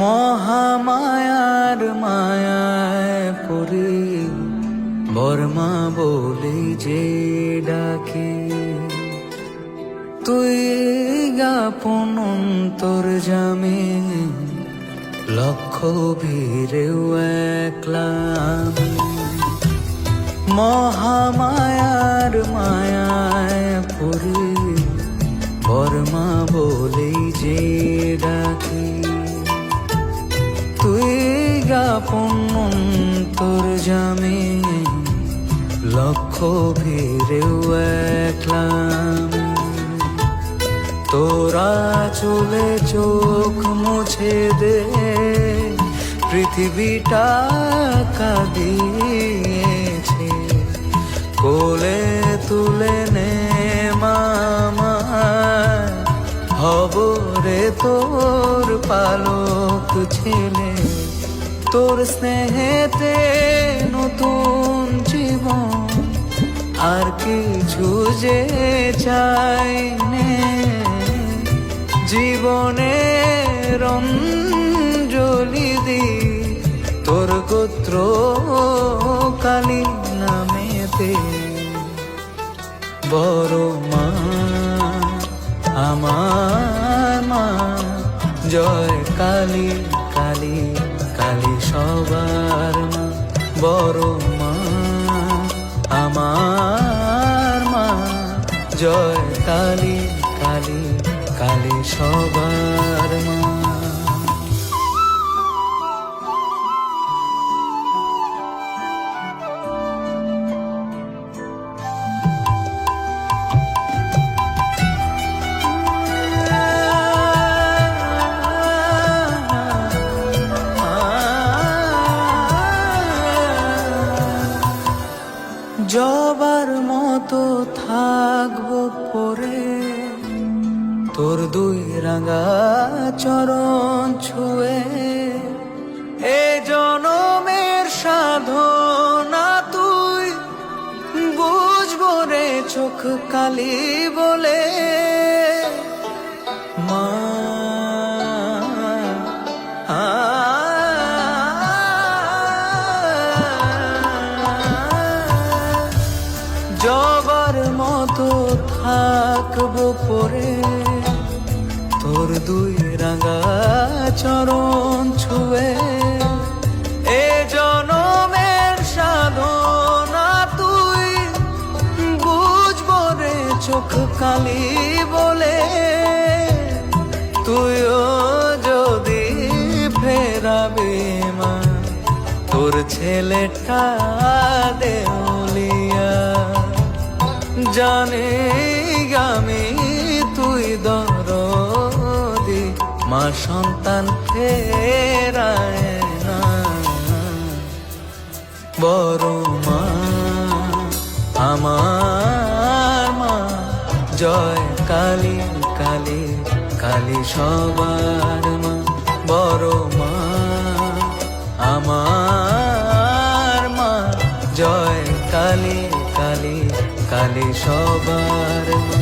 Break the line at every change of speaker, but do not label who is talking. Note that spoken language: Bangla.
মহামায়ার মায়ায় পরে বর্মা বলে যে ডাকে তুই গাপন তোর জামে লক্ষ ভিড়েও একলাম মহামায়ার মায়ায় পড়ে, বর্মা বলে যে ডাকি। তুই গাপন তোর জামে লক্ষ ভিড়েও একলাম তোরা চলে চোখ মুছে দে, পৃথিবীটা কাঁদিয়েছে। কোলে তুলে নে মামা, হব রে তোর পালক ছেলে। তোর স্নেহেতে নতুন জীবন, আর কিছু যে চাই নে। জীবনে রঞ্জলি দি। তোর গোত্র কালী নামেতে। বড় মা, আমার মা, জয় কালী কালী কালী সবার মা। বড় মা, আমার মা, জয় কালী কালী কালী সবার মা। জবার মতো থাকব পরে। তোর দুই রাঙা চরণ ছুঁয়ে এ জনমের সাধনা তুই বুঝব রে চোখ কালি বলে মা জবার মতো থাকব পরে তোর দুই রাঙা চরণ ছুঁয়ে। এ জনমের সাধনা তুই, বুঝব রে চোখ কালি বলে। তুইও যদি ফেরাবে মা, তোর ছেলেটা দেউলিয়া। জানে আমি তুই দরদি মা সন্তান ফেরায় না। বড় মা, আমার মা, জয় কালী কালী কালী সবার মা। বড় মা, আমার মা, জয় কালী কালী কালী সবার মা।